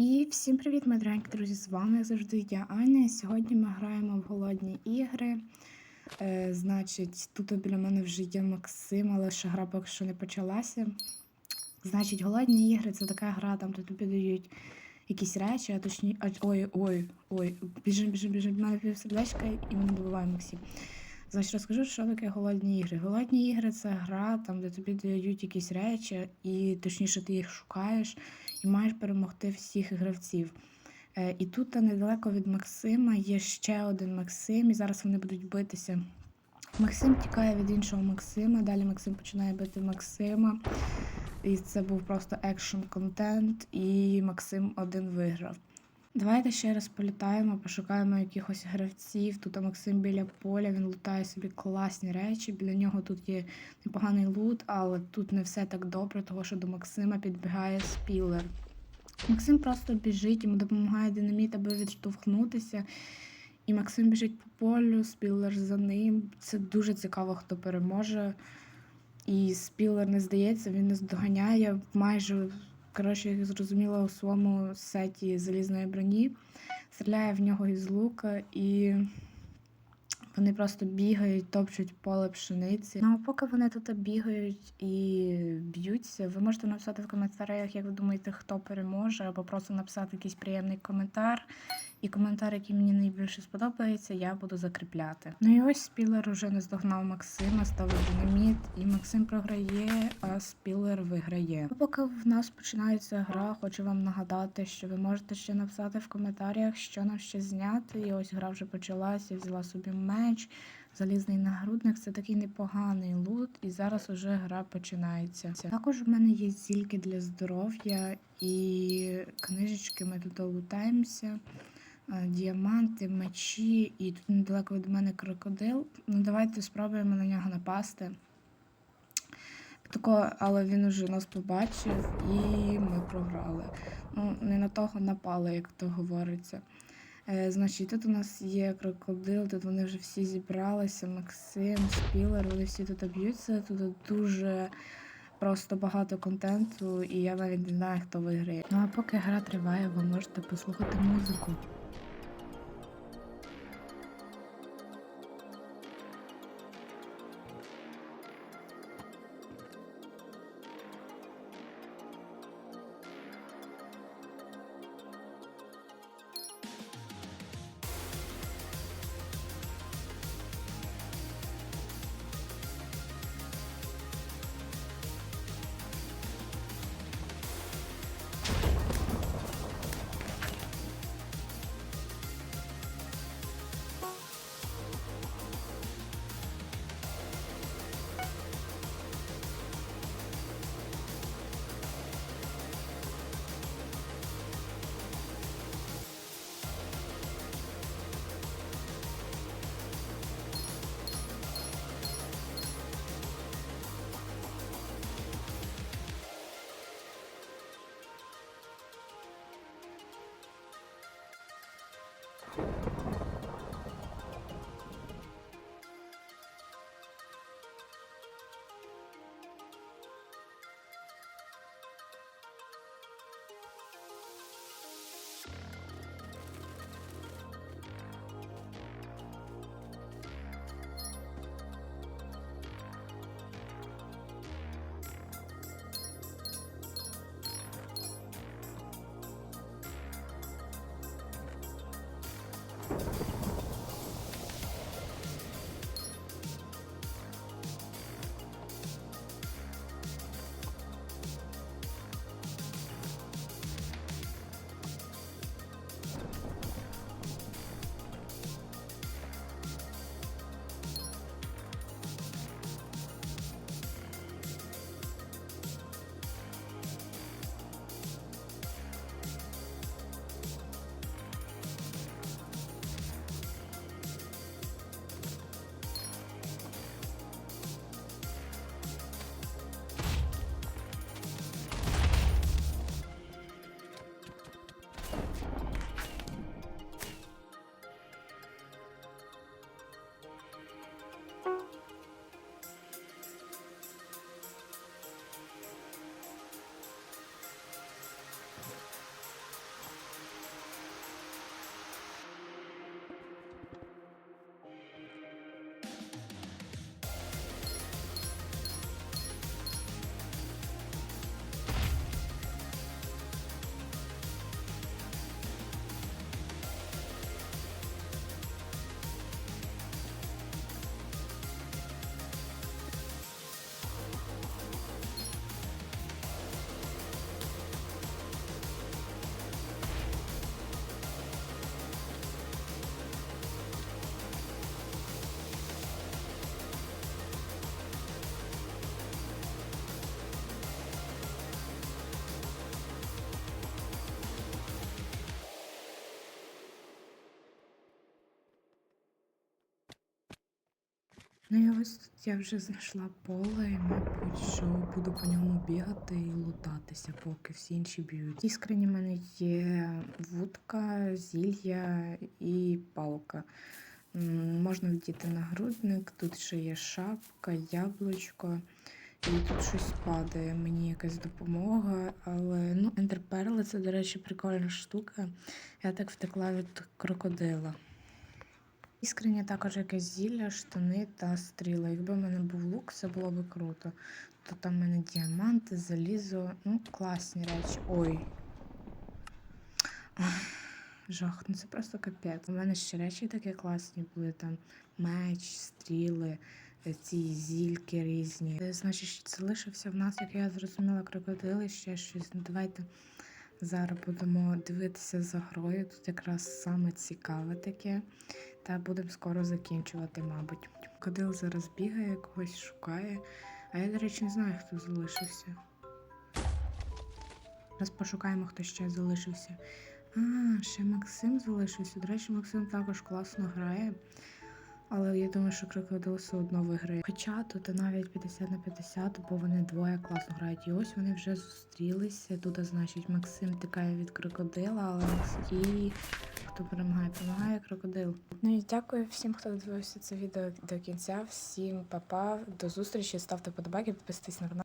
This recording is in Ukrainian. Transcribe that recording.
І всім привіт, мої дорогенькі друзі! З вами як завжди я Аня. Сьогодні ми граємо в голодні ігри. Е, значить, тут біля мене вже є Максим, але ще гра поки що не почалася. Значить, голодні ігри це така гра, там де тобі дають якісь речі, а точні. Ой, ой, ой, біжим, біжим, біжим, в мене півсердечка і мене добиває Максим. Значить, розкажу, що таке голодні ігри. Голодні ігри це гра, там, де тобі дають якісь речі, і точніше ти їх шукаєш і маєш перемогти всіх гравців. Е, І тут недалеко від Максима є ще один Максим, і зараз вони будуть битися. Максим тікає від іншого Максима, далі Максим починає бити Максима. І це був просто екшн контент, і Максим один виграв. Давайте ще раз політаємо, пошукаємо якихось гравців. Тут Максим біля поля, він лутає собі класні речі. Біля нього тут є непоганий лут, але тут не все так добре, тому що до Максима підбігає спілер. Максим просто біжить, йому допомагає динаміт, аби відштовхнутися. І Максим біжить по полю, спілер за ним. Це дуже цікаво, хто переможе. І спілер не здається, він не здоганяє майже коротше, як зрозуміло, у своєму сеті залізної броні, стріляє в нього із лука, і вони просто бігають, топчуть поле пшениці. Ну а поки вони тут бігають і б'ються, ви можете написати в коментарях, як ви думаєте, хто переможе, або просто написати якийсь приємний коментар. І коментар, який мені найбільше сподобається, я буду закріпляти. Ну і ось спілер уже не здогнав Максима, ставить динаміт, і Максим програє, а спілер виграє. А поки в нас починається гра, хочу вам нагадати, що ви можете ще написати в коментарях, що нам ще зняти. І ось гра вже почалася, взяла собі меч. Залізний нагрудник це такий непоганий лут, і зараз уже гра починається. Також в мене є зільки для здоров'я і книжечки. Ми тут лутаємося. Е, Діаманти, мечі, і тут недалеко від мене крокодил. Ну, давайте спробуємо на нього напасти. Тако, але він уже нас побачив і ми програли. Ну, не на того напали, як то говориться. Е, значить, тут у нас є крокодил, тут вони вже всі зібралися, Максим, Спілер, вони всі тут б'ються. Тут дуже просто багато контенту, і я навіть не знаю, хто виграє. Ну а поки гра триває, ви можете послухати музику. Ну і ось я вже знайшла поле, і, мабуть, що буду по ньому бігати і лутатися, поки всі інші б'ють. Скрині в мене є вудка, зілля і палка. Можна вдіти нагрудник, тут ще є шапка, яблучко. І тут щось падає, мені якась допомога. Але ну, ентерперли це, до речі, прикольна штука. Я так втекла від крокодила. І також якесь зілля, штани та стріли. Якби в мене був лук, це було б круто. То там в мене діаманти, залізо, ну, класні речі. Ой. Ах, Жах, ну це просто капець. У мене ще речі такі класні були там меч, стріли, е, ці зільки різні. Е, Значить, залишився в нас, як я зрозуміла, крокодили, ще щось. Ну, давайте зараз будемо дивитися за грою. Тут якраз саме цікаве таке. Та будемо скоро закінчувати, мабуть. Крокодил зараз бігає, когось шукає. А я, до речі, не знаю, хто залишився. Зараз пошукаємо, хто ще залишився. А, ще Максим залишився. До речі, Максим також класно грає. Але я думаю, що крокодил все одно виграє. Хоча тут навіть 50 на 50, бо вони двоє класно грають. І ось вони вже зустрілися. Тут, значить, Максим тикає від крокодила, але і перемагає? Перемагає крокодил. Ну і дякую всім, хто дивився це відео до кінця. Всім па-па, до зустрічі, ставте подобайки, підписуйтесь на канал.